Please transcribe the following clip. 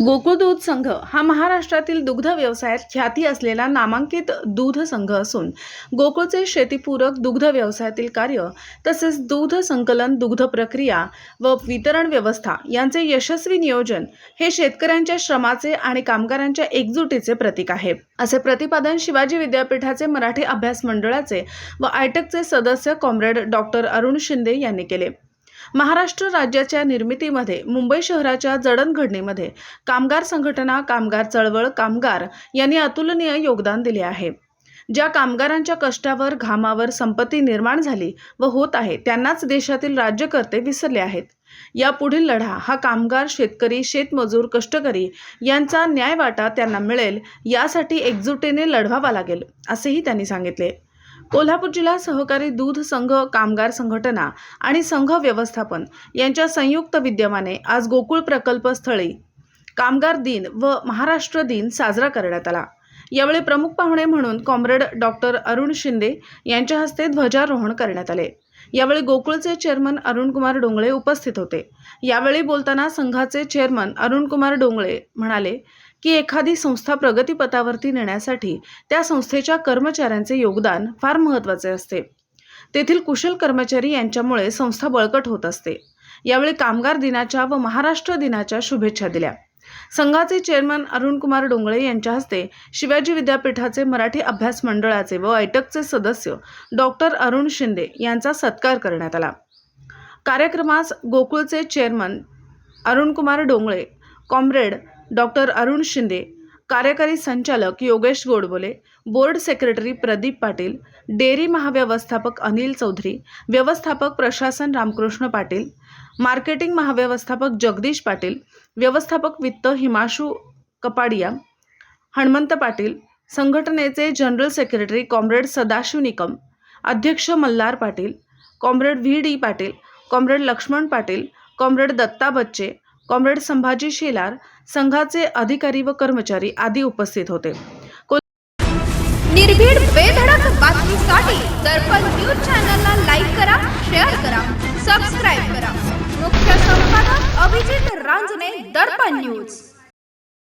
गोकुळ दूध संघ हा महाराष्ट्रातील दुग्ध व्यवसायात ख्याती असलेला नामांकित दूध संघ असून गोकुळचे शेतीपूरक दुग्ध व्यवसायातील कार्य तसेच दूध संकलन दुग्ध प्रक्रिया व वितरण व्यवस्था यांचे यशस्वी नियोजन हे शेतकऱ्यांच्या श्रमाचे आणि कामगारांच्या एकजुटीचे प्रतीक आहे. असे प्रतिपादन शिवाजी विद्यापीठाचे मराठी अभ्यास मंडळाचे व आयटकचे सदस्य कॉम्रेड डॉक्टर अरुण शिंदे यांनी केले. महाराष्ट्र राज्याच्या निर्मितीमध्ये मुंबई शहराच्या जडणघडणीमध्ये कामगार संघटना कामगार चळवळ कामगार यांनी अतुलनीय योगदान दिले आहे. ज्या कामगारांच्या कष्टावर घामावर संपत्ती निर्माण झाली व होत आहे त्यांनाच देशातील राज्यकर्ते विसरले आहेत. या पुढील लढा हा कामगार शेतकरी शेतमजूर कष्टकरी यांचा न्यायवाटा त्यांना मिळेल यासाठी एकजुटीने लढवावा लागेल असेही त्यांनी सांगितले. कोल्हापूर जिल्हा सहकारी दूध संघ कामगार संघटना आणि संघ व्यवस्थापन यांच्या संयुक्त विद्यमाने आज गोकुळ प्रकल्प स्थळी कामगार दिन व महाराष्ट्र दिन साजरा करण्यात आला. यावेळी प्रमुख पाहुणे म्हणून कॉम्रेड डॉक्टर अरुण शिंदे यांच्या हस्ते ध्वजारोहण करण्यात आले. यावेळी गोकुळचे चेअरमन अरुणकुमार डोंगळे उपस्थित होते. यावेळी बोलताना संघाचे चेअरमन अरुणकुमार डोंगळे म्हणाले की एखादी संस्था प्रगतीपथावरती नेण्यासाठी त्या संस्थेच्या कर्मचाऱ्यांचे योगदान फार महत्त्वाचे असते. तेथील कुशल कर्मचारी यांच्यामुळे संस्था बळकट होत असते. यावेळी कामगार दिनाच्या व महाराष्ट्र दिनाच्या शुभेच्छा दिल्या. संघाचे चेअरमन अरुणकुमार डोंगळे यांच्या हस्ते शिवाजी विद्यापीठाचे मराठी अभ्यास मंडळाचे व ऐटकचे सदस्य डॉक्टर अरुण शिंदे यांचा सत्कार करण्यात आला. कार्यक्रमास गोकुळचे chairman Arunkumar Dongale comrade doctor Arun Shinde कार्यकारी संचालक Yogesh Godbole board secretary Pradeep Patil dairy महाव्यवस्थापक अनिल चौधरी व्यवस्थापक प्रशासन रामकृष्ण पाटील मार्केटिंग महाव्यवस्थापक जगदीश पाटील व्यवस्थापक वित्त हिमाशू कपाडिया हणमंत पाटील संघटनेचे general secretary comrade Sadashiv Nikam अध्यक्ष Malhar Patil comrade V D Patil comrade Laxman Patil comrade Datta Bacche comrade Sambhaji Shelar संघाचे अधिकारी व कर्मचारी आदी उपस्थित होते. निर्भीड बेधडक बातमीसाठी दर्पण न्यूज चॅनलला लाईक करा शेअर करा सबस्क्राईब करा. मुख्य संपादक अभिजित रांजणे दर्पण न्यूज.